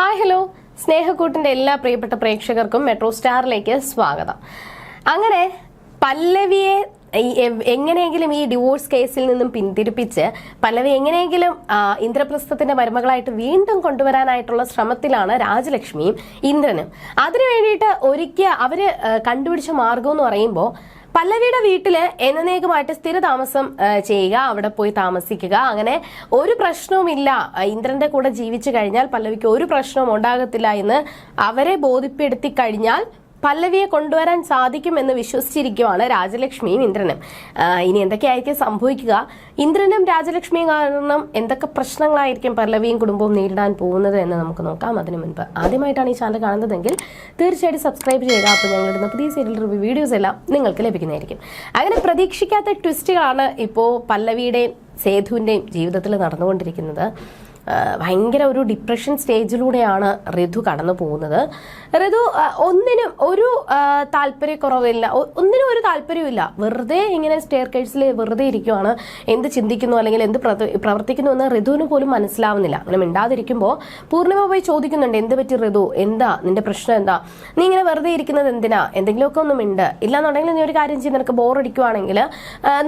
Hi hello സ്നേഹക്കൂട്ടിന്റെ എല്ലാ പ്രിയപ്പെട്ട പ്രേക്ഷകർക്കും മെട്രോ സ്റ്റാറിലേക്ക് സ്വാഗതം. അങ്ങനെ പല്ലവിയെ എങ്ങനെയെങ്കിലും ഈ ഡിവോഴ്സ് കേസിൽ നിന്നും പിന്തിരിപ്പിച്ച് പല്ലവി എങ്ങനെയെങ്കിലും ഇന്ദ്രപ്രസ്ഥത്തിന്റെ മരുമകളായിട്ട് വീണ്ടും കൊണ്ടുവരാനായിട്ടുള്ള ശ്രമത്തിലാണ് രാജലക്ഷ്മിയും ഇന്ദ്രനും. അതിനു വേണ്ടിയിട്ട് ഒരിക്കൽ അവർ കണ്ടുപിടിച്ച മാർഗം എന്ന് പറയുമ്പോൾ പല്ലവിയുടെ വീട്ടിൽ എന്നേക്കുമായിട്ട് സ്ഥിരതാമസം ചെയ്യുക അവിടെ പോയി താമസിക്കുക. അങ്ങനെ ഒരു പ്രശ്നവുമില്ല. ഇന്ദ്രന്റെ കൂടെ ജീവിച്ചു കഴിഞ്ഞാൽ പല്ലവിക്ക് ഒരു പ്രശ്നവും ഉണ്ടാകത്തില്ല എന്ന് അവരെ ബോധ്യപ്പെടുത്തി കഴിഞ്ഞാൽ പല്ലവിയെ കൊണ്ടുവരാൻ സാധിക്കുമെന്ന് വിശ്വസിച്ചിരിക്കുവാണ് രാജലക്ഷ്മിയും ഇന്ദ്രനും. ഇനി എന്തൊക്കെയായിരിക്കും സംഭവിക്കുക? ഇന്ദ്രനും രാജലക്ഷ്മിയും കാരണം എന്തൊക്കെ പ്രശ്നങ്ങളായിരിക്കും പല്ലവിയും കുടുംബവും നേരിടാൻ പോകുന്നത് എന്ന് നമുക്ക് നോക്കാം. അതിനു മുൻപ് ആദ്യമായിട്ടാണ് ഈ ചാനൽ കാണുന്നതെങ്കിൽ തീർച്ചയായിട്ടും സബ്സ്ക്രൈബ് ചെയ്യുക അപ്പോൾ ഞങ്ങളിടുന്ന പുതിയ സീരിയൽ റിവ്യൂ വീഡിയോസ് എല്ലാം നിങ്ങൾക്ക് ലഭിക്കുന്നതായിരിക്കും. അങ്ങനെ പ്രതീക്ഷിക്കാത്ത ട്വിസ്റ്റുകളാണ് ഇപ്പോൾ പല്ലവിയുടെയും സേതുവിന്റെയും ജീവിതത്തിൽ നടന്നുകൊണ്ടിരിക്കുന്നത്. ഭയങ്കര ഒരു ഡിപ്രഷൻ സ്റ്റേജിലൂടെയാണ് ഋതു കടന്നു പോകുന്നത്. ഋതു ഒന്നിനും ഒരു താല്പര്യക്കുറവില്ല. ഒന്നിനും ഒരു താല്പര്യമില്ല വെറുതെ ഇങ്ങനെ സ്റ്റെയർ കേഴ്സിൽ വെറുതെ ഇരിക്കുവാണ്. എന്ത് ചിന്തിക്കുന്നു അല്ലെങ്കിൽ എന്ത് പ്രവർത്തിക്കുന്നു എന്ന് ഋതുവിന് പോലും മനസ്സിലാവുന്നില്ല. അങ്ങനെ മിണ്ടാതിരിക്കുമ്പോൾ പൂർണിമ പോയി ചോദിക്കുന്നുണ്ട് എന്ത് പറ്റി ഋതു എന്താ? നിന്റെ പ്രശ്നം എന്താ? നീ ഇങ്ങനെ വെറുതെ ഇരിക്കുന്നത് എന്തിനാ? എന്തെങ്കിലുമൊക്കെ ഒന്നും ഉണ്ട് ഇല്ലാന്നുണ്ടെങ്കിൽ നീ ഒരു കാര്യം ചെയ്യുന്ന നിനക്ക് ബോറടിക്കുവാണെങ്കിൽ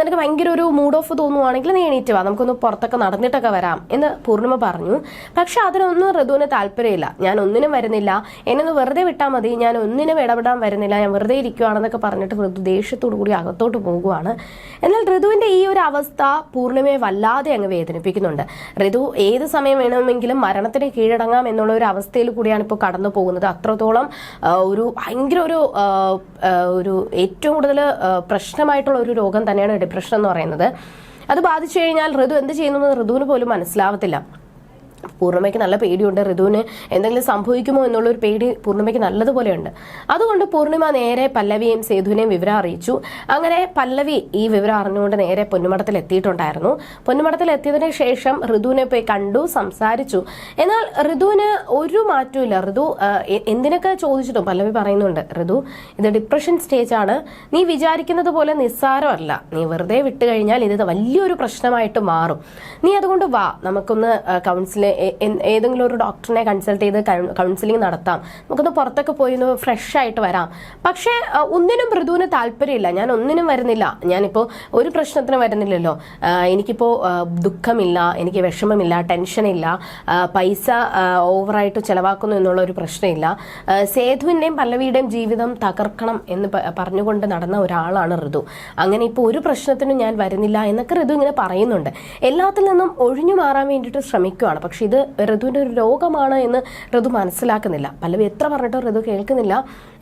നിനക്ക് ഭയങ്കര ഒരു മൂഡ് ഓഫ് തോന്നുവാണെങ്കിൽ നീ എണീറ്റ് വാ. നമുക്കൊന്ന് പുറത്തൊക്കെ നടന്നിട്ടൊക്കെ വരാം. എന്ന് പൂർണിമ പറഞ്ഞു. പക്ഷെ അതിനൊന്നും ഋതുവിന് താല്പര്യമില്ല. ഞാൻ ഒന്നിനും വരുന്നില്ല. എന്നൊന്ന് വെറുതെ വിട്ടാൽ മതി. ഞാൻ ഒന്നിനും ഇടപെടാൻ വരുന്നില്ല. ഞാൻ വെറുതെ ഇരിക്കുവാണെന്നൊക്കെ പറഞ്ഞിട്ട് ഋതു ദേഷ്യത്തോടു കൂടി അകത്തോട്ട് പോകുവാണ്. എന്നാൽ ഋതുവിന്റെ ഈ ഒരു അവസ്ഥ പൂർണിമയെ വല്ലാതെ അങ്ങ് വേദനിപ്പിക്കുന്നുണ്ട്. ഋതു ഏത് സമയം വേണമെങ്കിലും മരണത്തിന് കീഴടങ്ങാം എന്നുള്ള ഒരു അവസ്ഥയിൽ കൂടിയാണ് ഇപ്പോൾ കടന്നു പോകുന്നത്. അത്രത്തോളം ഒരു ഭയങ്കര ഒരു ഒരു ഏറ്റവും കൂടുതൽ പ്രശ്നമായിട്ടുള്ള ഒരു രോഗം തന്നെയാണ് ഡിപ്രഷൻ എന്ന് പറയുന്നത്. അത് ബാധിച്ചു കഴിഞ്ഞാൽ ഋതു എന്ത് ചെയ്യുന്നു ഋതുവിന് പോലും മനസ്സിലാവത്തില്ല. പൂർണിമയ്ക്ക് നല്ല പേടിയുണ്ട്. ഋതുവിന് എന്തെങ്കിലും സംഭവിക്കുമോ എന്നുള്ളൊരു പേടി പൂർണിമയ്ക്ക് നല്ലതുപോലെയുണ്ട്. അതുകൊണ്ട് പൂർണിമ നേരെ പല്ലവിയെയും സേതുവിനെയും വിവരം അറിയിച്ചു. അങ്ങനെ പല്ലവി ഈ വിവരം അറിഞ്ഞുകൊണ്ട് നേരെ പൊന്നുമടത്തിൽ എത്തിയിട്ടുണ്ടായിരുന്നു. പൊന്നുമടത്തിൽ എത്തിയതിനു ശേഷം ഋതുവിനെ പോയി കണ്ടു സംസാരിച്ചു. എന്നാൽ ഋതുവിന് ഒരു മാറ്റവും ഋതു എന്തിനൊക്കെ ചോദിച്ചിട്ടും പല്ലവി പറയുന്നുണ്ട്. ഋതു ഇത് ഡിപ്രഷൻ സ്റ്റേജ് ആണ് നീ വിചാരിക്കുന്നത് പോലെ നിസ്സാരമല്ല. നീ വെറുതെ വിട്ടു കഴിഞ്ഞാൽ ഇത് വലിയൊരു പ്രശ്നമായിട്ട് മാറും. നീ അതുകൊണ്ട് വാ. നമുക്കൊന്ന് കൗൺസിലിംഗ് ഏതെങ്കിലും ഒരു ഡോക്ടറിനെ കൺസൾട്ട് ചെയ്ത് കൗൺസിലിംഗ് നടത്താം. നമുക്കൊന്ന് പുറത്തൊക്കെ പോയി ഒന്ന് ഫ്രഷ് ആയിട്ട് വരാം. പക്ഷേ ഒന്നിനും മൃദുവിന് താല്പര്യമില്ല. ഞാൻ ഒന്നിനും വരുന്നില്ല. ഞാനിപ്പോൾ ഒരു പ്രശ്നത്തിന് വരുന്നില്ലല്ലോ. എനിക്കിപ്പോൾ ദുഃഖമില്ല എനിക്ക് വിഷമമില്ല ടെൻഷനില്ല പൈസ ഓവറായിട്ട് ചിലവാക്കുന്നു എന്നുള്ള ഒരു പ്രശ്നമില്ല സേതുവിന്റെയും പല്ലവിയുടെയും ജീവിതം തകർക്കണം എന്ന് പറഞ്ഞുകൊണ്ട് നടന്ന ഒരാളാണ് ഋതു. അങ്ങനെ ഇപ്പോൾ ഒരു പ്രശ്നത്തിനും ഞാൻ വരുന്നില്ല എന്നൊക്കെ ഋതു ഇങ്ങനെ പറയുന്നുണ്ട്. എല്ലാത്തിൽ നിന്നും ഒഴിഞ്ഞു മാറാൻ വേണ്ടിയിട്ട് ശ്രമിക്കുകയാണ് പക്ഷെ ഇത് ഋതുവിന്റെ ഒരു രോഗമാണ് എന്ന് ഋതു മനസ്സിലാക്കുന്നില്ല. പല്ലവി എത്ര പറഞ്ഞിട്ടും ഋതു കേൾക്കുന്നില്ല.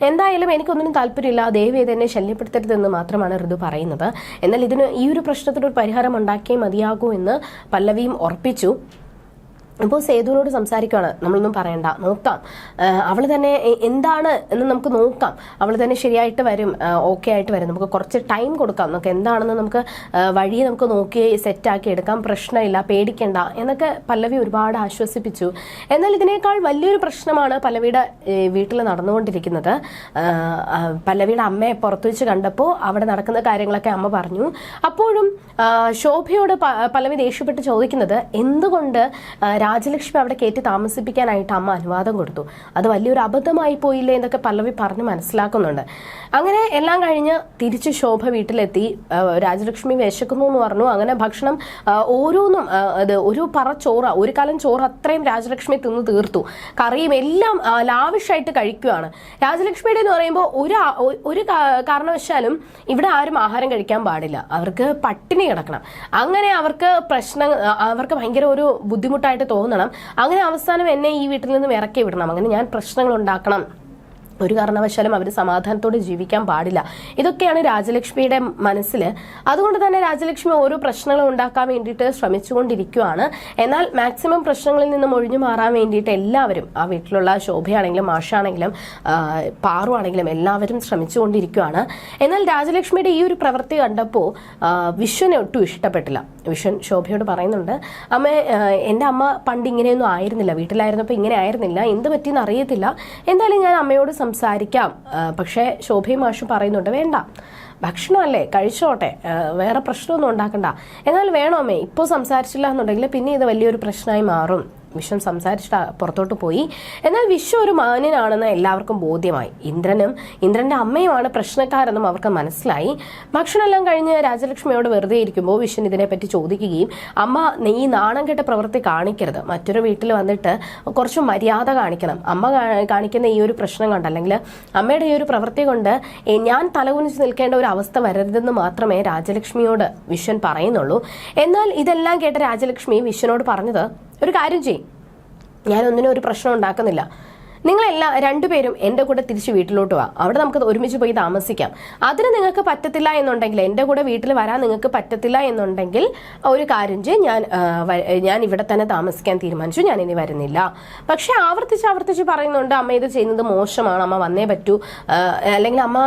എന്തായാലും എനിക്കൊന്നിനും താല്പര്യമില്ല. ദേവി എന്നെ ശല്യപ്പെടുത്തരുതെന്ന് മാത്രമാണ് ഋതു പറയുന്നത്. എന്നാൽ ഇതിന് ഈ ഒരു പ്രശ്നത്തിനൊരു പരിഹാരം ഉണ്ടാക്കിയേ മതിയാകൂ എന്ന് പല്ലവിയും ഉറപ്പിച്ചു. ഇപ്പോൾ സേതുവിനോട് സംസാരിക്കുകയാണ് നമ്മളൊന്നും പറയണ്ട. നോക്കാം. അവൾ തന്നെ എന്താണ് എന്ന് നമുക്ക് നോക്കാം. അവൾ തന്നെ ശരിയായിട്ട് വരും. ഓക്കെ ആയിട്ട് വരും. നമുക്ക് കുറച്ച് ടൈം കൊടുക്കാം. നമുക്ക് എന്താണെന്ന് നമുക്ക് വഴി നമുക്ക് നോക്കി സെറ്റാക്കി എടുക്കാം. പ്രശ്നമില്ല. പേടിക്കണ്ട. എന്നൊക്കെ പല്ലവി ഒരുപാട് ആശ്വസിപ്പിച്ചു. എന്നാൽ ഇതിനേക്കാൾ വലിയൊരു പ്രശ്നമാണ് പല്ലവിയുടെ വീട്ടിൽ നടന്നുകൊണ്ടിരിക്കുന്നത്. പല്ലവിയുടെ അമ്മയെ പുറത്തു വെച്ച് കണ്ടപ്പോൾ അവിടെ നടക്കുന്ന കാര്യങ്ങളൊക്കെ അമ്മ പറഞ്ഞു. അപ്പോഴും ശോഭയോട് പല്ലവി ദേഷ്യപ്പെട്ട് ചോദിക്കുന്നത് എന്തുകൊണ്ട് രാജലക്ഷ്മി അവിടെ കയറ്റി താമസിപ്പിക്കാനായിട്ട് അമ്മ അനുവാദം കൊടുത്തു. അത് വലിയൊരു അബദ്ധമായി പോയില്ലേ എന്നൊക്കെ പല്ലവി പറഞ്ഞ് മനസ്സിലാക്കുന്നുണ്ട്. അങ്ങനെ എല്ലാം കഴിഞ്ഞ് തിരിച്ച് ശോഭ വീട്ടിലെത്തി. രാജലക്ഷ്മി വിശക്കുന്നു എന്ന് പറഞ്ഞു. അങ്ങനെ ഭക്ഷണം ഓരോന്നും അത് ഒരു പറ ചോറ ഒരു കാലം ചോറ് അത്രയും രാജലക്ഷ്മി തിന്ന് തീർത്തു. കറിയും എല്ലാം ലാവിഷായിട്ട് കഴിക്കുകയാണ് രാജലക്ഷ്മിയുടെ എന്ന് പറയുമ്പോൾ ഒരു ഒരു കാരണവശാലും ഇവിടെ ആരും ആഹാരം കഴിക്കാൻ പാടില്ല. അവർക്ക് പട്ടിണി കിടക്കണം. അങ്ങനെ അവർക്ക് പ്രശ്നം അവർക്ക് ഭയങ്കര ഒരു ബുദ്ധിമുട്ടായിട്ട് തോന്നണം. അങ്ങനെ അവസാനം എന്നെ ഈ വീട്ടിൽ നിന്നും ഇറക്കി വിടണം. അങ്ങനെ ഞാൻ പ്രശ്നങ്ങൾ ഉണ്ടാക്കണം. ഒരു കാരണവശാലും അവർ സമാധാനത്തോടെ ജീവിക്കാൻ പാടില്ല. ഇതൊക്കെയാണ് രാജലക്ഷ്മിയുടെ മനസ്സിൽ അതുകൊണ്ട് തന്നെ രാജലക്ഷ്മി ഓരോ പ്രശ്നങ്ങളും ഉണ്ടാക്കാൻ വേണ്ടിയിട്ട് ശ്രമിച്ചുകൊണ്ടിരിക്കുകയാണ് എന്നാൽ മാക്സിമം പ്രശ്നങ്ങളിൽ നിന്നും ഒഴിഞ്ഞു മാറാൻ വേണ്ടിയിട്ട് എല്ലാവരും ആ വീട്ടിലുള്ള ശോഭയാണെങ്കിലും മാഷാണെങ്കിലും പാറുവാണെങ്കിലും എല്ലാവരും ശ്രമിച്ചുകൊണ്ടിരിക്കുകയാണ് എന്നാൽ രാജലക്ഷ്മിയുടെ ഈ ഒരു പ്രവൃത്തി കണ്ടപ്പോൾ വിശ്വനെ ഒട്ടും ഇഷ്ടപ്പെട്ടില്ല. വിശ്വൻ ശോഭയോട് പറയുന്നുണ്ട് അമ്മ എന്റെ അമ്മ പണ്ട് ഇങ്ങനെയൊന്നും ആയിരുന്നില്ല വീട്ടിലായിരുന്നപ്പോൾ ഇങ്ങനെ ആയിരുന്നില്ല എന്ത് പറ്റിയെന്ന് അറിയത്തില്ല. എന്തായാലും ഞാൻ അമ്മയോട് സംസാരിക്കാം. പക്ഷേ ശോഭയും മാഷും പറയുന്നുണ്ട് വേണ്ട. ഭക്ഷണമല്ലേ? കഴിച്ചോട്ടെ. വേറെ പ്രശ്നമൊന്നും ഉണ്ടാക്കണ്ട. എന്നാൽ വേണോ അമ്മേ? ഇപ്പോൾ സംസാരിച്ചില്ല എന്നുണ്ടെങ്കിൽ പിന്നെ ഇത് വലിയൊരു പ്രശ്നമായി മാറും. വിശ്വം സംസാരിച്ചിട്ട് പുറത്തോട്ട് പോയി. എന്നാൽ വിശ്വം ഒരു മാന്യനാണെന്ന് എല്ലാവർക്കും ബോധ്യമായി. ഇന്ദ്രനും ഇന്ദ്രന്റെ അമ്മയുമാണ് പ്രശ്നക്കാരെന്നും അവർക്ക് മനസ്സിലായി. ഭക്ഷണമെല്ലാം കഴിഞ്ഞ് രാജലക്ഷ്മിയോട് വെറുതെ ഇരിക്കുമ്പോൾ വിശ്വൻ ഇതിനെപ്പറ്റി ചോദിക്കുകയും അമ്മ നീ നാണം കെട്ട പ്രവൃത്തി കാണിക്കരുത്. മറ്റൊരു വീട്ടിൽ വന്നിട്ട് കുറച്ച് മര്യാദ കാണിക്കണം. അമ്മ കാണിക്കുന്ന ഈ ഒരു പ്രശ്നം കൊണ്ട് അല്ലെങ്കിൽ അമ്മയുടെ ഈ ഒരു പ്രവൃത്തി കൊണ്ട് ഞാൻ തലകുനിച്ച് നിൽക്കേണ്ട ഒരു അവസ്ഥ വരരുതെന്ന് മാത്രമേ രാജലക്ഷ്മിയോട് വിശ്വൻ പറയുന്നുള്ളൂ. എന്നാൽ ഇതെല്ലാം കേട്ട രാജലക്ഷ്മി വിശ്വനോട് പറഞ്ഞത് ഒരു കാര്യം ചെയ്യും. ഞാനൊന്നിനും ഒരു പ്രശ്നം ഉണ്ടാക്കുന്നില്ല. നിങ്ങളെല്ലാം രണ്ടുപേരും എന്റെ കൂടെ തിരിച്ച് വീട്ടിലോട്ട് വാ. അവിടെ നമുക്ക് ഒരുമിച്ച് പോയി താമസിക്കാം. അതിന് നിങ്ങൾക്ക് പറ്റത്തില്ല എന്നുണ്ടെങ്കിൽ എന്റെ കൂടെ വീട്ടിൽ വരാൻ നിങ്ങൾക്ക് പറ്റത്തില്ല എന്നുണ്ടെങ്കിൽ ഒരു കാര്യം ചെയ്യും. ഞാൻ ഞാൻ ഇവിടെ തന്നെ താമസിക്കാൻ തീരുമാനിച്ചു. ഞാൻ ഇനി വരുന്നില്ല. പക്ഷേ ആവർത്തിച്ച് ആവർത്തിച്ച് പറയുന്നുണ്ട് അമ്മ ഇത് ചെയ്യുന്നത് മോശമാണ് അമ്മ വന്നേ പറ്റൂ. അല്ലെങ്കിൽ അമ്മ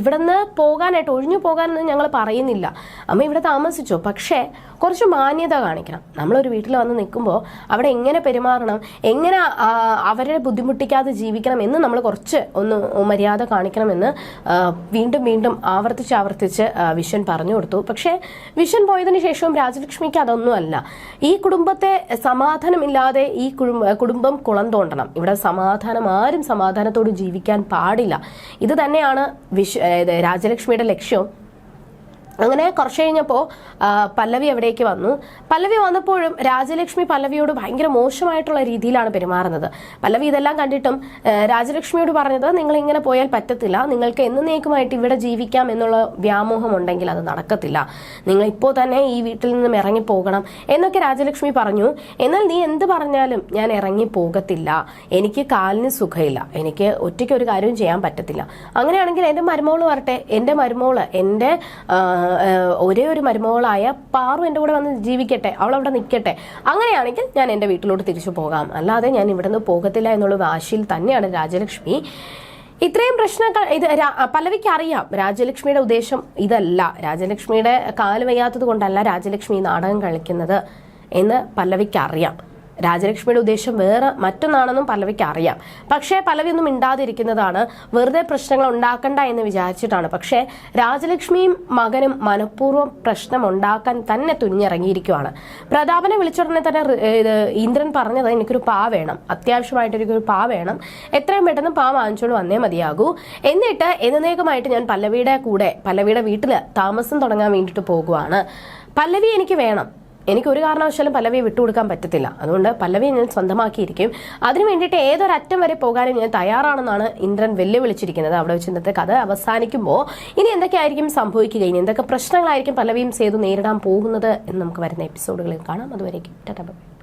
ഇവിടെ നിന്ന് പോകാനായിട്ട് ഒഴിഞ്ഞു പോകാനൊന്നും ഞങ്ങൾ പറയുന്നില്ല. അമ്മ ഇവിടെ താമസിച്ചോ? പക്ഷേ കുറച്ച് മാന്യത കാണിക്കണം. നമ്മളൊരു വീട്ടിൽ വന്ന് നിൽക്കുമ്പോൾ അവിടെ എങ്ങനെ പെരുമാറണം എങ്ങനെ അവരെ ബുദ്ധിമുട്ടിക്കാതെ ജീവിക്കണം എന്ന് നമ്മൾ കുറച്ച് ഒന്ന് മര്യാദ കാണിക്കണമെന്ന് വീണ്ടും വീണ്ടും ആവർത്തിച്ച് ആവർത്തിച്ച് വിഷൻ പറഞ്ഞു കൊടുത്തു. പക്ഷേ വിഷൻ പോയതിനു ശേഷവും രാജലക്ഷ്മിക്ക് അതൊന്നുമല്ല ഈ കുടുംബത്തെ സമാധാനമില്ലാതെ ഈ കുടുംബ കുളം തോണ്ടണം. ഇവിടെ സമാധാനം ആരും സമാധാനത്തോട് ജീവിക്കാൻ പാടില്ല. ഇത് തന്നെയാണ് വിഷ രാജലക്ഷ്മിയുടെ ലക്ഷ്യം. അങ്ങനെ കുറച്ച് കഴിഞ്ഞപ്പോൾ പല്ലവി അവിടേക്ക് വന്നു? പല്ലവി വന്നപ്പോഴും രാജലക്ഷ്മി പല്ലവിയോട് ഭയങ്കര മോശമായിട്ടുള്ള രീതിയിലാണ് പെരുമാറുന്നത്. പല്ലവി ഇതെല്ലാം കണ്ടിട്ടും രാജലക്ഷ്മിയോട് പറഞ്ഞത് നിങ്ങൾ ഇങ്ങനെ പോയാൽ പറ്റത്തില്ല. നിങ്ങൾക്ക് എന്നേക്കുമായിട്ട് ഇവിടെ ജീവിക്കാം എന്നുള്ള വ്യാമോഹം ഉണ്ടെങ്കിൽ അത് നടക്കത്തില്ല. നിങ്ങൾ ഇപ്പോൾ തന്നെ ഈ വീട്ടിൽ നിന്നും ഇറങ്ങിപ്പോകണം എന്നൊക്കെ രാജലക്ഷ്മി പറഞ്ഞു. എന്നാൽ നീ എന്ത് പറഞ്ഞാലും ഞാൻ ഇറങ്ങി പോകത്തില്ല. എനിക്ക് കാലിന് സുഖമില്ല. എനിക്ക് ഒറ്റയ്ക്ക് ഒരു കാര്യവും ചെയ്യാൻ പറ്റത്തില്ല. അങ്ങനെയാണെങ്കിൽ എന്റെ മരുമോൾ വരട്ടെ. എന്റെ മരുമോൾ എന്റെ ഒരേ ഒരു മരുമകളായ പാറു എന്റെ കൂടെ വന്ന് ജീവിക്കട്ടെ അവൾ അവിടെ നിൽക്കട്ടെ. അങ്ങനെയാണെങ്കിൽ ഞാൻ എന്റെ വീട്ടിലോട്ട് തിരിച്ചു പോകാം. അല്ലാതെ ഞാൻ ഇവിടെ നിന്ന് പോകത്തില്ല എന്നുള്ള വാശിയിൽ തന്നെയാണ് രാജലക്ഷ്മി. ഇത്രയും പ്രശ്നങ്ങൾ ഇത് പലവയ്ക്ക് അറിയാം. രാജലക്ഷ്മിയുടെ ഉദ്ദേശം ഇതല്ല. രാജലക്ഷ്മിയുടെ കാൽ വയ്യാത്തത് കൊണ്ടല്ല രാജലക്ഷ്മി നാടകം കളിക്കുന്നത് എന്ന് പല്ലവിക്ക് അറിയാം. രാജലക്ഷ്മിയുടെ ഉദ്ദേശം വേറെ മറ്റൊന്നാണെന്നും പല്ലവിക്ക് അറിയാം. പക്ഷേ പല്ലവി ഒന്നും മിണ്ടാതിരിക്കുന്നതാണ് വെറുതെ പ്രശ്നങ്ങൾ ഉണ്ടാക്കണ്ട എന്ന് വിചാരിച്ചിട്ടാണ്. പക്ഷേ രാജലക്ഷ്മിയും മകനും മനഃപൂർവം പ്രശ്നം ഉണ്ടാക്കാൻ തന്നെ തുനിഞ്ഞിറങ്ങിയിരിക്കുകയാണ് പ്രതാപനെ വിളിച്ചുടനെ തന്നെ ഇത് ഇന്ദ്രൻ പറഞ്ഞത് എനിക്കൊരു പാ വേണം. അത്യാവശ്യമായിട്ട് എനിക്കൊരു പാ വേണം. എത്രയും പെട്ടെന്ന് പാ വാങ്ങിച്ചുകൊണ്ട് വന്നേ മതിയാകൂ. എന്നിട്ട് എന്നേക്കുമായിട്ട് ഞാൻ പല്ലവിയുടെ കൂടെ പല്ലവിയുടെ വീട്ടിൽ താമസം തുടങ്ങാൻ വേണ്ടിയിട്ട് പോകുവാണ്. പല്ലവി എനിക്ക് വേണം. എനിക്ക് ഒരു കാരണവശാലും പല്ലവിയെ വിട്ടുകൊടുക്കാൻ പറ്റത്തില്ല. അതുകൊണ്ട് പല്ലവിയെ ഞാൻ സ്വന്തമാക്കിയിരിക്കും. അതിനു വേണ്ടിയിട്ട് ഏതൊരറ്റം വരെ പോകാനും ഞാൻ തയ്യാറാണെന്നാണ് ഇന്ദ്രൻ വെല്ലുവിളിച്ചിരിക്കുന്നത്. അവിടെ വെച്ച് ഇന്നത്തെ കഥ അവസാനിക്കുമ്പോൾ ഇനി എന്തൊക്കെയായിരിക്കും സംഭവിക്കുക ഇനി എന്തൊക്കെ പ്രശ്നങ്ങളായിരിക്കും പല്ലവിയും സേതു നേരിടാൻ പോകുന്നത് എന്ന് നമുക്ക് വരുന്ന എപ്പിസോഡുകളിൽ കാണാം. അതുവരേക്കും. Tata bye.